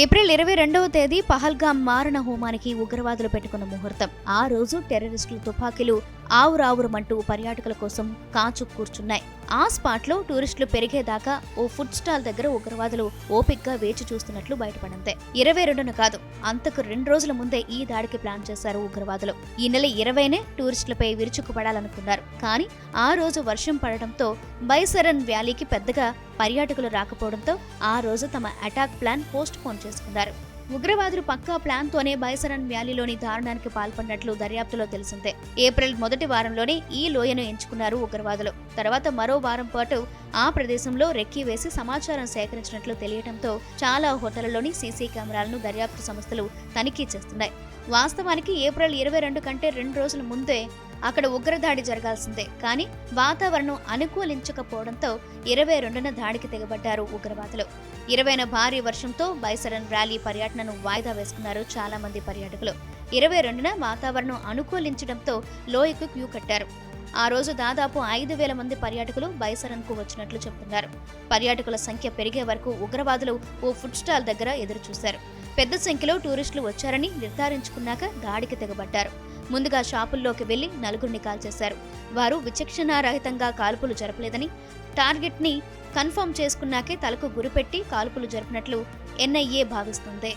April ఇరవై రెండవ తేదీ పహల్గాం మారణ హోమానికి ఉగ్రవాదులు పెట్టుకున్న ముహూర్తం. ఆ రోజు టెర్రరిస్టులు తుపాకీలు ఆవురావురమంటూ పర్యాటకుల కోసం కాచు కూర్చున్నాయి. ఆ స్పాట్లో టూరిస్టులు పెరిగేదాకా ఓ ఫుడ్ స్టాల్ దగ్గర ఉగ్రవాదులు ఓపిక్గా వేచి చూస్తున్నట్లు బయటపడంతే ఇరవై రెండున కాదు అంతకు రెండు రోజుల ముందే ఈ దాడికి ప్లాన్ చేశారు ఉగ్రవాదులు. ఈ నెల ఇరవైనే టూరిస్టులపై విరుచుకుపడాలనుకున్నారు. కానీ ఆ రోజు వర్షం పడటంతో బైసరన్ వ్యాలీకి పెద్దగా పర్యాటకులు రాకపోవడంతో ఆ రోజు తమ అటాక్ ప్లాన్ పోస్ట్ పోన్ చేసుకున్నారు. ఉగ్రవాదులు పక్కా ప్లాన్ తోనే బైసరన్ వ్యాలీలోని దారుణానికి పాల్పడినట్లు దర్యాప్తులో తెలిసిందే. ఏప్రిల్ మొదటి వారంలోనే ఈ లోయను ఎంచుకున్నారు ఉగ్రవాదులు. తర్వాత మరో వారం పాటు ఆ ప్రదేశంలో రెక్కి వేసి సమాచారం సేకరించినట్లు తెలియటంతో చాలా హోటళ్ళలోని సీసీ కెమెరాలను దర్యాప్తు సంస్థలు తనిఖీ చేస్తున్నాయి. వాస్తవానికి ఏప్రిల్ ఇరవై రెండు కంటే రెండు రోజుల ముందే అక్కడ ఉగ్రదాడి జరగాల్సిందే. కానీ వాతావరణం అనుకూలించకపోవడంతో ఇరవై రెండున దాడికి తెగబడ్డారు ఉగ్రవాదులు. ఇరవైన భారీ వర్షంతో బైసరన్ ర్యాలీ పర్యటనను వాయిదా వేసుకున్నారు చాలా మంది పర్యాటకులు. ఇరవై రెండున వాతావరణం అనుకూలించడంతో లోయకు క్యూ కట్టారు. ఆ రోజు దాదాపు ఐదు వేల మంది పర్యాటకులు బైసరన్కు వచ్చినట్లు చెబుతున్నారు. పర్యాటకుల సంఖ్య పెరిగే వరకు ఉగ్రవాదులు ఓ ఫుడ్ స్టాల్ దగ్గర ఎదురుచూశారు. పెద్ద సంఖ్యలో టూరిస్టులు వచ్చారని నిర్ధారించుకున్నాక దాడికి తెగబడ్డారు. ముందుగా షాపుల్లోకి వెళ్ళి నలుగురిని కాల్చేశారు. వారు విచక్షణారహితంగా కాల్పులు జరపలేదని టార్గెట్ని కన్ఫర్మ్ చేసుకున్నాకే తలకు గురిపెట్టి కాల్పులు జరిపినట్లు ఎన్ఐఏ భావిస్తుంది.